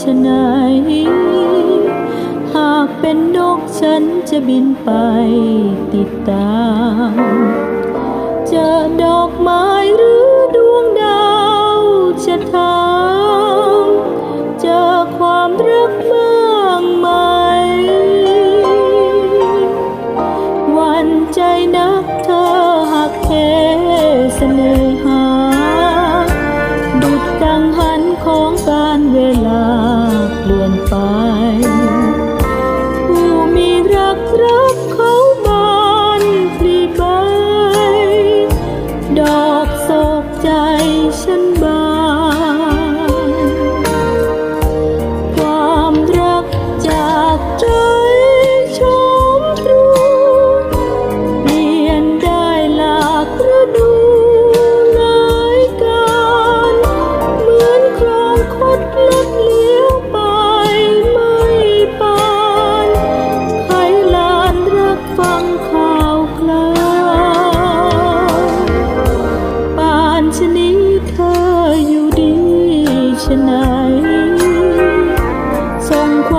ชะไหน หากเป็นนกฉันจะบินไปติดตามจะดอกไม้หรือ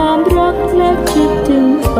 ความรักและคิดถึงไป